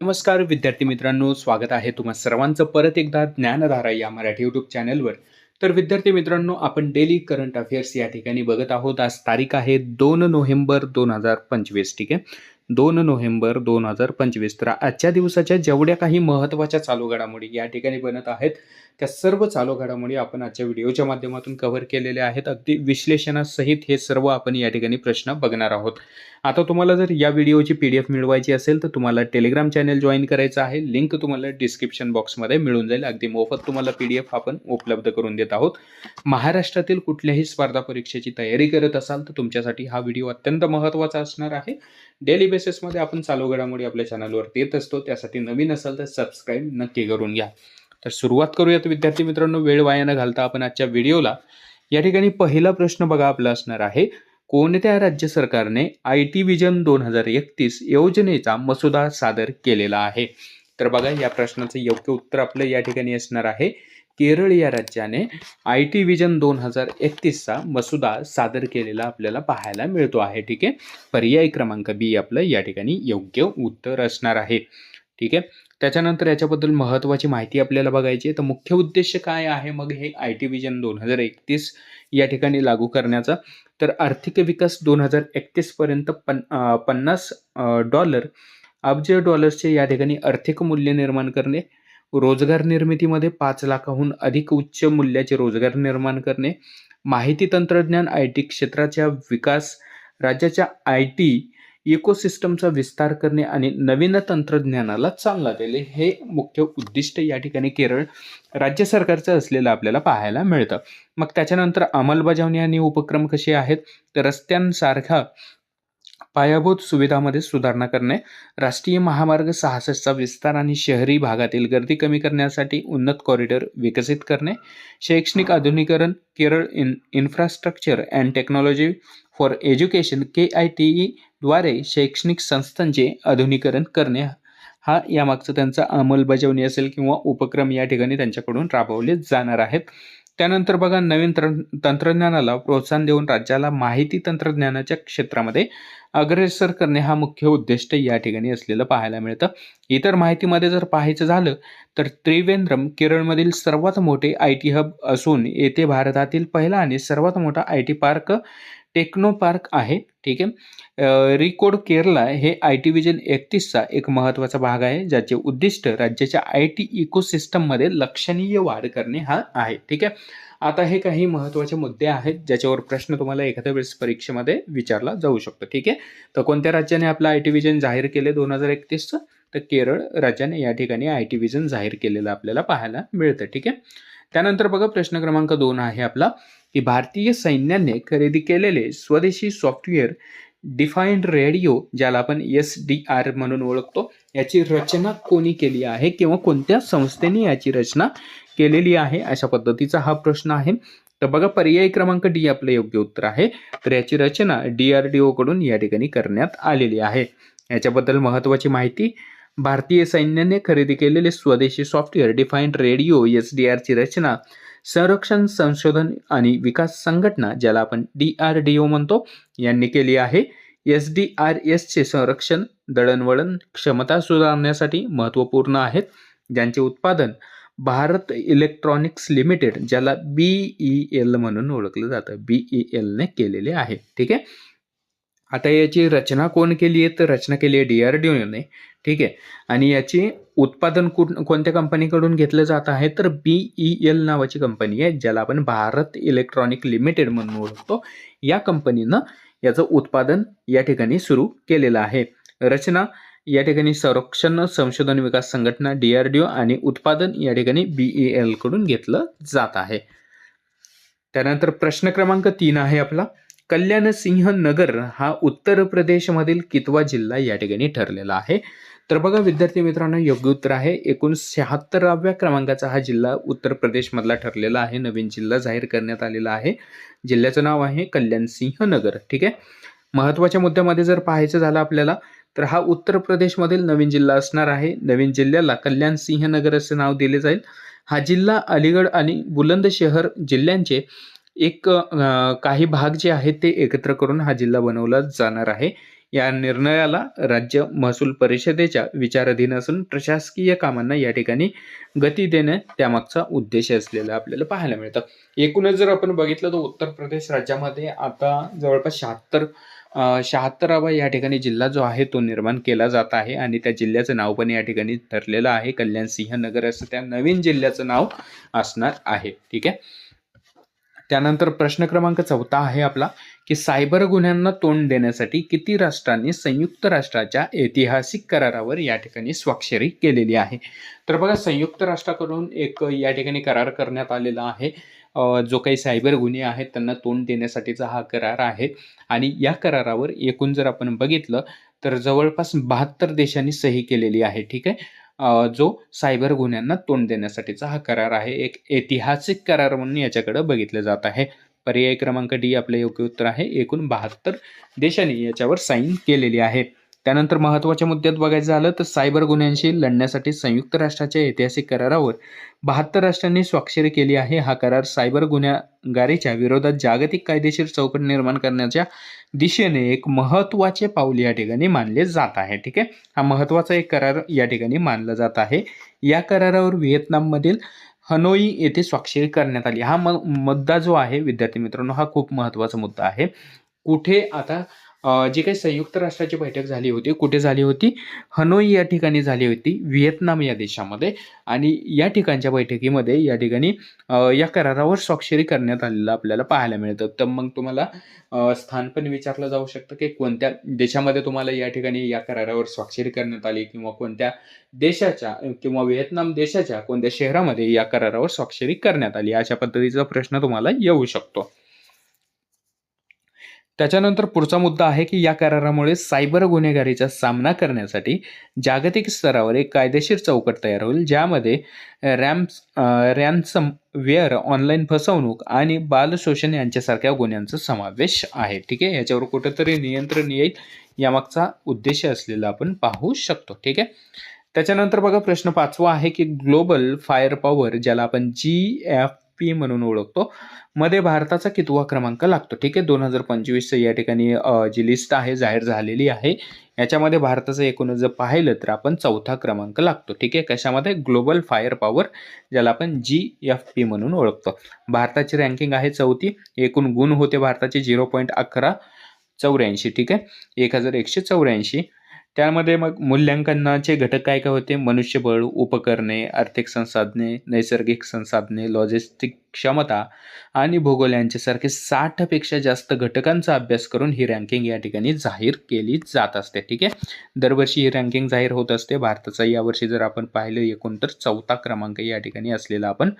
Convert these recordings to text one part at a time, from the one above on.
नमस्कार विद्यार्थी मित्रांनो स्वागत आहे तुम्हा सर्वांचं परत एकदा ज्ञानधारा या मराठी यूट्यूब चॅनलवर तर विद्यार्थी मित्रांनो आपण डेली करंट अफेअर्स या ठिकाणी बघत आहोत. आज तारीख आहे दोन नोव्हेंबर दोन हजार पंचवीस ठीक आहे? दोन नोव्हेंबर दोन हजार पंचवीस. तर आजच्या दिवसाच्या जेवढ्या काही महत्त्वाच्या चालू घडामोडी या ठिकाणी बनत आहेत त्या सर्व चालू घडामोडी आपण आजच्या व्हिडिओच्या माध्यमातून कव्हर केलेल्या आहेत. अगदी विश्लेषणासहित हे सर्व आपण या ठिकाणी प्रश्न बघणार आहोत. आता तुम्हाला जर या व्हिडिओची पी डी एफ मिळवायची असेल तर तुम्हाला टेलिग्राम चॅनल जॉईन करायचं आहे. लिंक तुम्हाला डिस्क्रिप्शन बॉक्समध्ये मिळून जाईल. अगदी मोफत तुम्हाला पी डी एफ आपण उपलब्ध करून देत आहोत. महाराष्ट्रातील कुठल्याही स्पर्धा परीक्षेची तयारी करत असाल तर तुमच्यासाठी हा व्हिडिओ अत्यंत महत्त्वाचा असणार आहे. डेली बेसिसमध्ये आपण चालू घडामोडी आपल्या चॅनलवर येत असतो. त्यासाठी नवीन असाल तर सबस्क्राईब नक्की करून घ्या. तर सुरुवात करूयात विद्यार्थी मित्रांनो वेळ वाया न घालता आपण आजच्या व्हिडिओला या ठिकाणी पहिला प्रश्न बघा आपला असणार आहे. कोणत्या राज्य सरकारने आय टी विजन दोन हजार एकतीस योजनेचा मसुदा सादर केलेला आहे? तर बघा या प्रश्नाचं योग्य उत्तर आपलं या ठिकाणी असणार आहे. केरळ या राज्याने आय टी विजन दोन हजार एकतीसचा मसुदा सादर केलेला आपल्याला पाहायला मिळतो आहे ठीक आहे? पर्याय क्रमांक बी आपलं या ठिकाणी योग्य उत्तर असणार आहे ठीक आहे? त्याच्यानंतर याच्याबद्दल महत्त्वाची माहिती आपल्याला बघायची आहे. तर मुख्य उद्देश काय आहे मग हे आय टी विजन दोन हजार एकतीस या ठिकाणी लागू करण्याचा? तर आर्थिक विकास दोन हजार एकतीसपर्यंत पन पन्नास डॉलर अब्ज डॉलर्सचे या ठिकाणी आर्थिक मूल्य निर्माण करणे रोजगार निर्मितीमध्ये पाच लाखाहून अधिक उच्च मूल्याचे रोजगार निर्माण करणे माहिती तंत्रज्ञान आय टी क्षेत्राच्या विकास राज्याच्या आय टी इकोसिस्टमचा विस्तार करणे आणि नवीन तंत्रज्ञानाला चालना देणे हे मुख्य उद्दिष्ट या ठिकाणी केरळ राज्य सरकारचं असलेलं आपल्याला पाहायला मिळतं. मग त्याच्यानंतर अंमलबजावणी आणि उपक्रम कसे आहेत? तर रस्त्यांसारख्या पायाभूत सुविधामध्ये सुधारणा करणे राष्ट्रीय महामार्ग सहासष्टचा विस्तार आणि शहरी भागातील गर्दी कमी करण्यासाठी उन्नत कॉरिडॉर विकसित करणे शैक्षणिक आधुनिकरण Kerala in infrastructure and technology for education K I T ईद्वारे शैक्षणिक संस्थांचे आधुनिकरण करणे हा यामागचा त्यांचा अंमलबजावणी असेल किंवा उपक्रम या ठिकाणी त्यांच्याकडून राबवले जाणार आहेत. त्यानंतर बघा नवीन तंत्रज्ञानाला प्रोत्साहन देऊन राज्याला माहिती तंत्रज्ञानाच्या क्षेत्रामध्ये अग्रेसर करणे हा मुख्य उद्दिष्ट या ठिकाणी असलेलं पाहायला मिळतं. इतर माहितीमध्ये जर पाहायचं झालं तर त्रिवेंद्रम केरळमधील सर्वात मोठे आय टी हब असून येथे भारतातील पहिला आणि सर्वात मोठा I T park Technopark आहे ठीक आहे. रिकोड केरला हे आय टी विजन एकतीसचा एक महत्त्वाचा भाग आहे ज्याचे उद्दिष्ट राज्याच्या आय टी इकोसिस्टममध्ये लक्षणीय वाढ करणे हा आहे ठीक आहे. आता हे काही महत्त्वाचे मुद्दे आहेत ज्याच्यावर प्रश्न तुम्हाला एखाद्या वेळेस परीक्षेमध्ये विचारला जाऊ शकतो ठीक आहे. तर कोणत्या राज्याने आपलं आय टी विजन जाहीर केले दोन हजार एकतीसचं? तर केरळ राज्याने या ठिकाणी आय टी विजन जाहीर केलेलं आपल्याला पाहायला मिळतं ठीक आहे. त्यानंतर बघा प्रश्न क्रमांक दोन आहे आपला. की भारतीय सैन्याने खरेदी केलेले स्वदेशी सॉफ्टवेअर डिफाईन्ड रेडिओ ज्याला आपण एस डी आर म्हणून ओळखतो याची रचना कोणी केली आहे किंवा कोणत्या संस्थेने याची रचना केलेली आहे अशा पद्धतीचा हा प्रश्न आहे. तर बघा पर्याय क्रमांक डी आपलं योग्य उत्तर आहे. तर याची रचना डी आर डी ओकडून या ठिकाणी करण्यात आलेली आहे. याच्याबद्दल महत्त्वाची माहिती भारतीय सैन्याने खरेदी केलेले स्वदेशी software defined radio S D आरची रचना संरक्षण संशोधन आणि विकास संघटना ज्याला आपण डी आर डी ओ म्हणतो यांनी केली आहे. एस डी आर एसचे संरक्षण दळणवळण क्षमता सुधारण्यासाठी महत्त्वपूर्ण आहेत. ज्यांचे उत्पादन भारत इलेक्ट्रॉनिक्स लिमिटेड ज्याला बी ई एल म्हणून ओळखलं जातं बी ई एलने केलेले आहे. ठीक आहे? आता याची रचना कोण केली आहे? तर रचना केली आहे डी आर डी ओने ठीक आहे? आणि याची उत्पादन कुठ कोणत्या कंपनीकडून घेतलं जात आहे? तर बी ई एल नावाची कंपनी आहे ज्याला आपण भारत इलेक्ट्रॉनिक लिमिटेड म्हणून ओळखतो. या कंपनीनं याचं उत्पादन या ठिकाणी सुरू केलेलं आहे. रचना या ठिकाणी संरक्षण संशोधन विकास संघटना डी आर डी ओ आणि उत्पादन या ठिकाणी बी ई एलकडून घेतलं जात आहे. त्यानंतर प्रश्न क्रमांक तीन आहे आपला. कल्याणसिंह नगर हा उत्तर प्रदेशमधील कितवा जिल्हा या ठिकाणी ठरलेला आहे? तर बघा विद्यार्थी मित्रांनो योग्य उत्तर आहे. एकूण शहात्तराव्या क्रमांकाचा हा जिल्हा उत्तर प्रदेशमधला ठरलेला आहे. नवीन जिल्हा जाहीर करण्यात आलेला आहे. जिल्ह्याचं नाव आहे कल्याणसिंह नगर ठीक आहे? महत्त्वाच्या मुद्द्यामध्ये जर पाहायचं झालं आपल्याला तर हा उत्तर प्रदेशमधील नवीन जिल्हा असणार आहे. नवीन जिल्ह्याला कल्याण सिंह नगर असे नाव दिले जाईल. हा जिल्हा अलीगड आणि बुलंदशहर जिल्ह्यांचे एक काही भाग जे आहेत ते एकत्र करून हा जिल्हा बनवला जाणार आहे. या निर्णयाला राज्य महसूल परिषदेच्या विचाराधीन असून प्रशासकीय कामांना या ठिकाणी गती देणे त्यामागचा उद्देश असलेला आपल्याला पाहायला मिळतं. एकूणच जर आपण बघितलं तर उत्तर प्रदेश राज्यामध्ये आता जवळपास शहात्तर शहात्तरावा या ठिकाणी जिल्हा जो आहे तो निर्माण केला जात आहे आणि त्या जिल्ह्याचं नाव पण या ठिकाणी ठरलेलं आहे. कल्याण सिंह नगर असं त्या नवीन जिल्ह्याचं नाव असणार आहे. ठीक आहे? त्यानंतर प्रश्न क्रमांक चौथा आहे आपला की सायबर गुन्ह्यांना तोंड देण्यासाठी किती राष्ट्रांनी संयुक्त राष्ट्राच्या ऐतिहासिक करारावर या ठिकाणी स्वाक्षरी केलेली आहे? तर बघा संयुक्त राष्ट्राकडून एक या ठिकाणी करार करण्यात आलेला आहे. जो काही सायबर गुन्हे आहेत त्यांना तोंड देण्यासाठीचा हा करार आहे. आणि या करारावर एकूण जर आपण बघितलं तर जवळपास बहात्तर देशांनी सही केलेली आहे ठीक आहे? जो सायबर गुन्ह्यांना तोंड देण्यासाठीचा हा करार आहे. एक ऐतिहासिक करार म्हणून याच्याकडे बघितलं जात आहे. पर्याय क्रमांक डी आपलं योग्य उत्तर आहे. एकूण बहात्तर देशांनी याच्यावर साईन केलेली आहे. त्यानंतर महत्त्वाच्या मुद्द्यात बघायचं झालं तर सायबर गुन्ह्यांशी लढण्यासाठी संयुक्त राष्ट्राच्या ऐतिहासिक करारावर बहात्तर राष्ट्रांनी स्वाक्षरी केली आहे. हा करार सायबर गुन्हेगारीच्या विरोधात जागतिक कायदेशीर चौकट निर्माण करण्याच्या दिशेने एक महत्त्वाचे पाऊल या ठिकाणी मानले जात आहे. ठीक आहे? हा महत्त्वाचा एक करार या ठिकाणी मानला जात आहे. या करारावर व्हिएतनाममधील हनोई येथे स्वाक्षरी करण्यात आली. हा म मुद्दा जो आहे विद्यार्थी मित्रांनो हा खूप महत्त्वाचा मुद्दा आहे. कुठे आता जी काही संयुक्त राष्ट्राची बैठक झाली होती कुठे झाली होती? हनोई या ठिकाणी झाली होती व्हिएतनाम या देशामध्ये. आणि या ठिकाणच्या बैठकीमध्ये या ठिकाणी या करारावर स्वाक्षरी करण्यात आलेलं आपल्याला पाहायला मिळतं. तर मग तुम्हाला स्थान पण विचारलं जाऊ शकतं की कोणत्या देशामध्ये तुम्हाला या ठिकाणी या करारावर स्वाक्षरी करण्यात आली किंवा कोणत्या देशाच्या किंवा व्हिएतनाम देशाच्या कोणत्या शहरामध्ये या करारावर स्वाक्षरी करण्यात आली अशा पद्धतीचा प्रश्न तुम्हाला येऊ शकतो. त्याच्यानंतर पुढचा मुद्दा आहे की या करारामुळे सायबर गुन्हेगारीचा सामना करण्यासाठी जागतिक स्तरावर एक कायदेशीर चौकट तयार होईल ज्यामध्ये रॅम्स रॅन्सम वेअर ऑनलाईन फसवणूक आणि बाल शोषण यांच्यासारख्या गुन्ह्यांचा समावेश आहे. ठीक आहे? याच्यावर कुठंतरी नियंत्रण येईल यामागचा उद्देश असलेला आपण पाहू शकतो. ठीक आहे? त्याच्यानंतर बघा प्रश्न पाचवा आहे की ग्लोबल फायर पॉवर ज्याला आपण जी एफ पी म्हणून ओळखतो. मध्ये भारताचा कितवा क्रमांक लागतो? ठीक आहे दोन हजार पंचवीसचं या ठिकाणी जी लिस्ट आहे जाहीर झालेली आहे. याच्यामध्ये भारताचं एकूणच जर पाहिलं तर आपण चौथा क्रमांक लागतो. ठीक आहे कशामध्ये? ग्लोबल फायर पॉवर ज्याला आपण जी एफ पी म्हणून ओळखतो. भारताची रँकिंग आहे चौथी. एकूण गुण होते भारताचे झिरो पॉईंट अकरा चौऱ्याऐंशी. ठीक आहे एक हजार एकशे चौऱ्याऐंशी. त्यामध्ये मग मूल्यांकनाचे घटक काय काय होते? मनुष्यबळ उपकरणे आर्थिक संसाधने नैसर्गिक संसाधने लॉजिस्टिक क्षमता आणि भूगोल यांच्यासारखे साठपेक्षा जास्त घटकांचा अभ्यास करून ही रँकिंग या ठिकाणी जाहीर केली जात असते. ठीक आहे? दरवर्षी ही रँकिंग जाहीर होत असते. भारताचा यावर्षी जर आपण पाहिलं एकूण तर चौथा क्रमांक या ठिकाणी असलेला आपण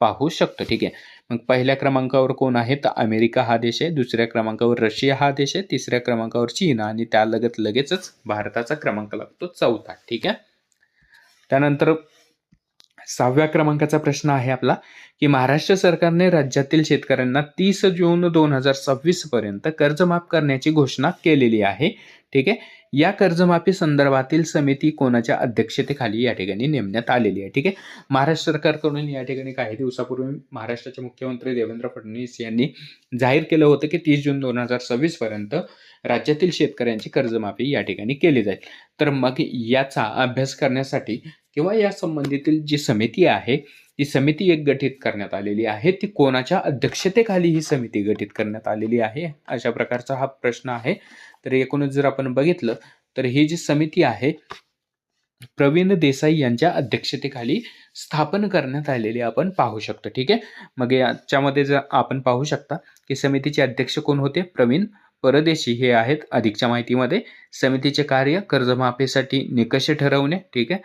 पाहू शकतो. ठीक आहे? मग पहिल्या क्रमांकावर कोण आहे? तर अमेरिका हा देश आहे. दुसऱ्या क्रमांकावर रशिया हा देश आहे. तिसऱ्या क्रमांकावर चीन आणि त्यालगत लगेचच भारताचा क्रमांक लागतो चौथा. ठीक आहे? त्यानंतर सहाव्या क्रमांकाचा प्रश्न आहे आपला. की महाराष्ट्र सरकारने राज्यातील शेतकऱ्यांना तीस जून दोन हजार सव्वीस पर्यंत कर्जमाफ करण्याची घोषणा केलेली आहे. ठीक आहे? या कर्जमाफी संदर्भातील समिती कोणाच्या अध्यक्षतेखाली या ठिकाणी नेमण्यात आलेली आहे? ठीक आहे? महाराष्ट्र सरकारकडून या ठिकाणी काही दिवसापूर्वी महाराष्ट्राचे मुख्यमंत्री देवेंद्र फडणवीस यांनी जाहीर केलं होतं की तीस जून दोन हजार सव्वीस पर्यंत राज्यातील शेतकऱ्यांची कर्जमाफी या ठिकाणी केली जाईल. तर मग याचा अभ्यास करण्यासाठी किंवा या संबंधीतील जी समिती आहे ही समिती एक गठीत करण्यात आलेली आहे. ती कोणाच्या अध्यक्षतेखाली ही समिती गठीत करण्यात आलेली आहे? अशा प्रकारचा हा प्रश्न आहे. तर एकूणच जर आपण बघितलं तर ही जी समिती आहे प्रवीण देसाई यांच्या अध्यक्षतेखाली स्थापन करण्यात आलेली आपण पाहू शकतो. ठीक आहे? मग याच्यामध्ये जर आपण पाहू शकता की समितीचे अध्यक्ष कोण होते? प्रवीण परदेशी हे आहेत अधिकच्या माहितीमध्ये. समितीचे कार्य कर्जमाफीसाठी निकष ठरवणे. ठीक आहे?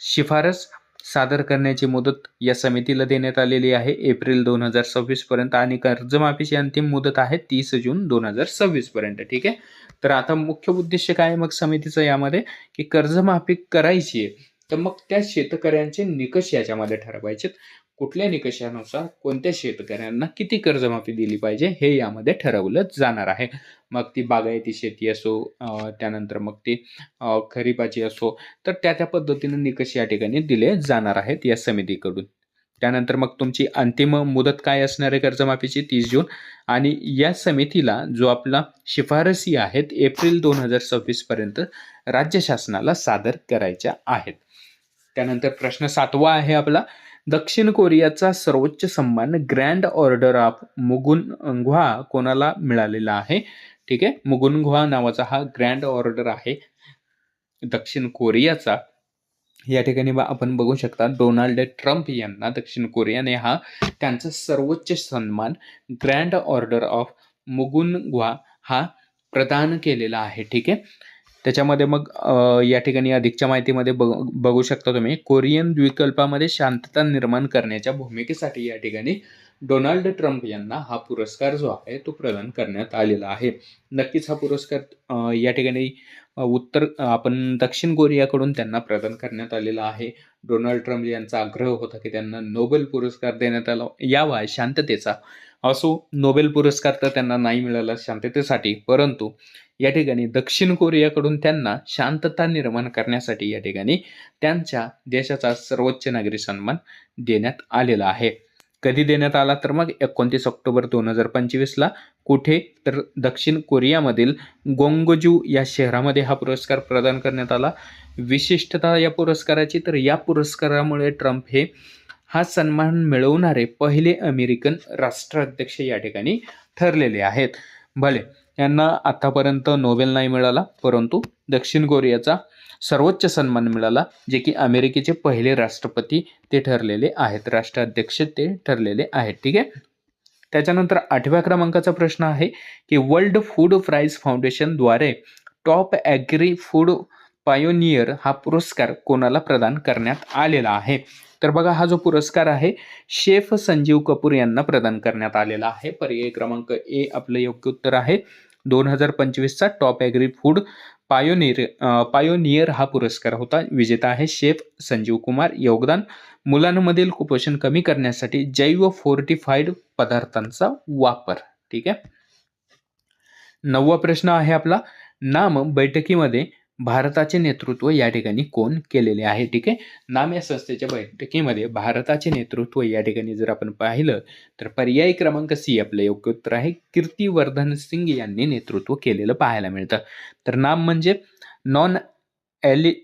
शिफारस सादर करण्याची मुदत या समितीला देण्यात आलेली आहे. एप्रिल दोन हजार सव्वीस पर्यंत आणि कर्जमाफीची अंतिम मुदत आहे तीस जून दोन हजार सव्वीस पर्यंत. ठीक आहे? तर आता मुख्य उद्देश काय आहे मग समितीचं यामध्ये? की कर्जमाफी करायची आहे तर मग त्या शेतकऱ्यांचे निकष याच्यामध्ये ठरवायचे कुठल्या निकषानुसार कोणत्या शेतकऱ्यांना किती कर्जमाफी दिली पाहिजे हे यामध्ये ठरवलं जाणार आहे. मग ती बागायती शेती असो त्यानंतर मग ती खरीपाची असो तर त्या त्या पद्धतीनं निकष या ठिकाणी दिले जाणार आहेत या समितीकडून. त्यानंतर मग तुमची अंतिम मुदत काय असणार आहे कर्जमाफीची? तीस जून. आणि या समितीला जो आपला शिफारसी आहेत एप्रिल दोन हजार सव्वीसपर्यंत राज्य शासनाला सादर करायच्या आहेत. त्यानंतर प्रश्न सातवा आहे आपला. दक्षिण कोरियाचा सर्वोच्च सन्मान ग्रँड ऑर्डर ऑफ मुगुन गुहा कोणाला मिळालेला आहे? ठीक आहे. मुगुन गुहा नावाचा हा ग्रँड ऑर्डर आहे दक्षिण कोरियाचा. या ठिकाणी आपण बघू शकता डोनाल्ड ट्रम्प यांना दक्षिण कोरियाने हा त्यांचा सर्वोच्च सन्मान ग्रँड ऑर्डर ऑफ मुगुन गुहा हा प्रदान केलेला आहे. ठीक आहे. त्याच्यामध्ये मग या ठिकाणी अधिकच्या माहितीमध्ये बघ बघू शकता तुम्ही कोरियन द्विकल्पामध्ये शांतता निर्माण करण्याच्या भूमिकेसाठी या ठिकाणी डोनाल्ड ट्रम्प यांना हा पुरस्कार जो आहे तो प्रदान करण्यात आलेला आहे. नक्कीच हा पुरस्कार या ठिकाणी उत्तर आपण दक्षिण कोरियाकडून त्यांना प्रदान करण्यात आलेला आहे. डोनाल्ड ट्रम्प यांचा आग्रह होता की त्यांना नोबेल पुरस्कार देण्यात आला यावा शांततेचा. असो नोबेल पुरस्कार तर त्यांना नाही मिळाला शांततेसाठी परंतु या ठिकाणी दक्षिण कोरियाकडून त्यांना शांतता निर्माण करण्यासाठी या ठिकाणी त्यांच्या देशाचा सर्वोच्च नागरी सन्मान देण्यात आलेला आहे. कधी देण्यात आला तर मग एकोणतीस ऑक्टोबर दोन हजार पंचवीसला कुठे तर दक्षिण कोरियामधील गोंगजू या शहरामध्ये हा पुरस्कार प्रदान करण्यात आला. विशिष्टता या पुरस्काराची तर या पुरस्कारामुळे ट्रम्प हे हा सन्मान मिळवणारे पहिले अमेरिकन राष्ट्राध्यक्ष या ठिकाणी ठरलेले आहेत. भले यांना आतापर्यंत नोबेल नाही मिळाला परंतु दक्षिण कोरियाचा सर्वोच्च सन्मान मिळाला जे की अमेरिकेचे पहिले राष्ट्रपती ते ठरलेले आहेत राष्ट्राध्यक्ष ते ठरलेले आहेत. ठीक आहे? त्याच्यानंतर आठव्या क्रमांकाचा प्रश्न आहे की वर्ल्ड फूड प्राईज फाउंडेशनद्वारे टॉप ॲग्री फूड पायोनियर हा पुरस्कार कोणाला प्रदान करण्यात आलेला आहे? तर बघा हा जो पुरस्कार आहे शेफ संजीव कपूर यांना प्रदान करण्यात आलेला आहे. पर्याय क्रमांक ए आपलं योग्य उत्तर आहे. दोन हजार पंचवीसचा top agri food pioneer pioneer हा पुरस्कार होता. विजेता आहे शेफ संजीव कुमार. योगदान मुलांमधील कुपोषण कमी करण्यासाठी जैव फोर्टिफाईड पदार्थांचा वापर. ठीक आहे? नववा प्रश्न आहे आपला. नाम बैठकीमध्ये भारताचे नेतृत्व या ठिकाणी कोण केलेले आहे? ठीक आहे? नाम या संस्थेच्या बैठकीमध्ये भारताचे नेतृत्व या ठिकाणी जर आपण पाहिलं तर पर्याय क्रमांक सी आपलं योग्य उत्तर आहे. कीर्तिवर्धन सिंग यांनी नेतृत्व केलेलं पाहायला मिळतं. तर नाम म्हणजे non ali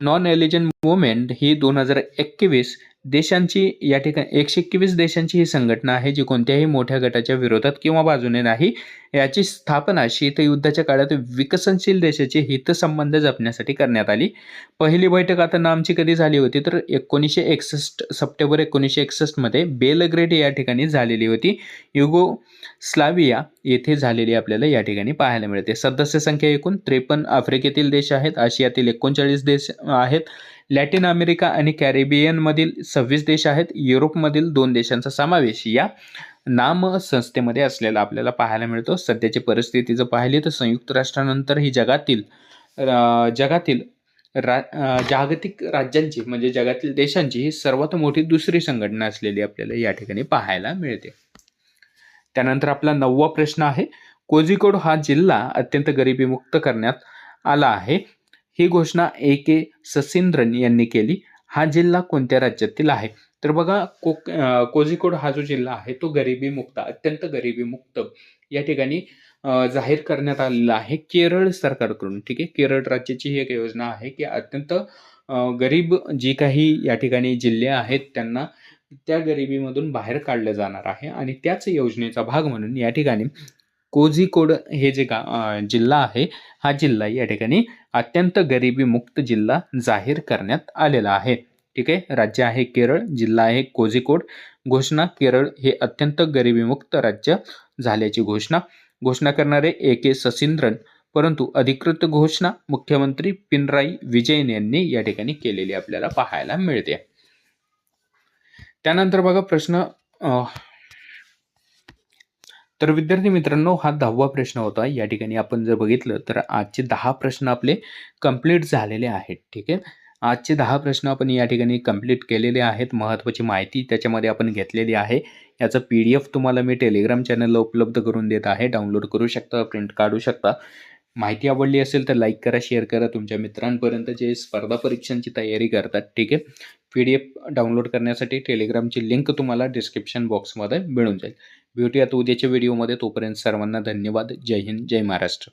non aligned movement ही दोन हजार एकवीस देशांची या ठिकाणी एकशे एकवीस देशांची ही संघटना आहे जी कोणत्याही मोठ्या गटाच्या विरोधात किंवा बाजूने नाही. याची स्थापना शीतयुद्धाच्या काळात विकसनशील देशाचे हितसंबंध जपण्यासाठी करण्यात आली. पहिली बैठक आता नामची कधी झाली होती तर एकोणीसशे एकसष्ट सप्टेंबर एकोणीसशे एकसष्टमध्ये बेलग्रेड या ठिकाणी झालेली होती. युगो स्लाविया येथे झालेली आपल्याला या ठिकाणी पाहायला मिळते. सदस्य संख्या एकूण त्रेपन्न आफ्रिकेतील देश आहेत आशियातील एकोणचाळीस देश आहेत. लॅटिन अमेरिका आणि कॅरिबियनमधील सव्वीस देश आहेत. युरोपमधील दोन देशांचा समावेश या नाम संस्थेमध्ये असलेला आपल्याला पाहायला मिळतो. सध्याची परिस्थिती जर पाहिली तर संयुक्त राष्ट्रानंतर ही जगातील जगातील रा जागतिक राज्यांची म्हणजे जगातील देशांची ही सर्वात मोठी दुसरी संघटना असलेली आपल्याला या ठिकाणी पाहायला मिळते. त्यानंतर आपला नववा प्रश्न आहे. कोझिकोड हा जिल्हा अत्यंत गरिबीमुक्त करण्यात आला आहे. ही घोषणा ए के ससिंद्रन यांनी केली. हा जिल्हा कोणत्या राज्यातील आहे? तर बघा को कोझिकोड हा जो जिल्हा आहे तो गरिबीमुक्त अत्यंत गरिबीमुक्त या ठिकाणी जाहीर करण्यात आलेला आहे केरळ सरकारकडून. ठीक आहे? केरळ राज्याची ही एक योजना आहे की अत्यंत गरीब जी काही या ठिकाणी जिल्हे आहेत त्यांना त्या गरिबीमधून बाहेर काढलं जाणार आहे आणि त्याच योजनेचा भाग म्हणून या ठिकाणी कोझिकोड हे जे गा जिल्हा आहे हा जिल्हा या ठिकाणी अत्यंत गरिबीमुक्त जिल्हा जाहीर करण्यात आलेला आहे. ठीक आहे? राज्य आहे केरळ जिल्हा आहे कोझिकोड. घोषणा केरळ हे अत्यंत गरिबीमुक्त राज्य झाल्याची घोषणा. घोषणा करणारे ए के ससिंद्रन परंतु अधिकृत घोषणा मुख्यमंत्री पिनराई विजयन यांनी या ठिकाणी केलेली आपल्याला पाहायला मिळते. त्यानंतर बघा प्रश्न तर विद्यार्थी मित्रांनो हा दहावा प्रश्न होता. या ठिकाणी आपण जर बघितलं तर आजचे दहा प्रश्न आपले कंप्लीट झालेले आहेत. ठीक आहे? आजचे दहा प्रश्न आपण या ठिकाणी कंप्लीट केलेले आहेत. महत्त्वाची माहिती त्याच्यामध्ये आपण घेतलेली आहे. याचं पी डी एफ तुम्हाला मी टेलिग्राम चॅनलला उपलब्ध करून देत आहे. डाउनलोड करू शकता प्रिंट काढू शकता. माहिती आवडली असेल तर लाईक करा शेअर करा. तुमच्या मित्रांपर्यंत जे स्पर्धा परीक्षांची तयारी करतात. ठीक आहे? पी डी एफ डाउनलोड करण्यासाठी टेलिग्रामची लिंक तुम्हाला डिस्क्रिप्शन बॉक्समध्ये मिळून जाईल. भेटूयात उद्याच्या व्हिडिओमध्ये. तोपर्यंत सर्वांना धन्यवाद. जय हिंद. जय महाराष्ट्र.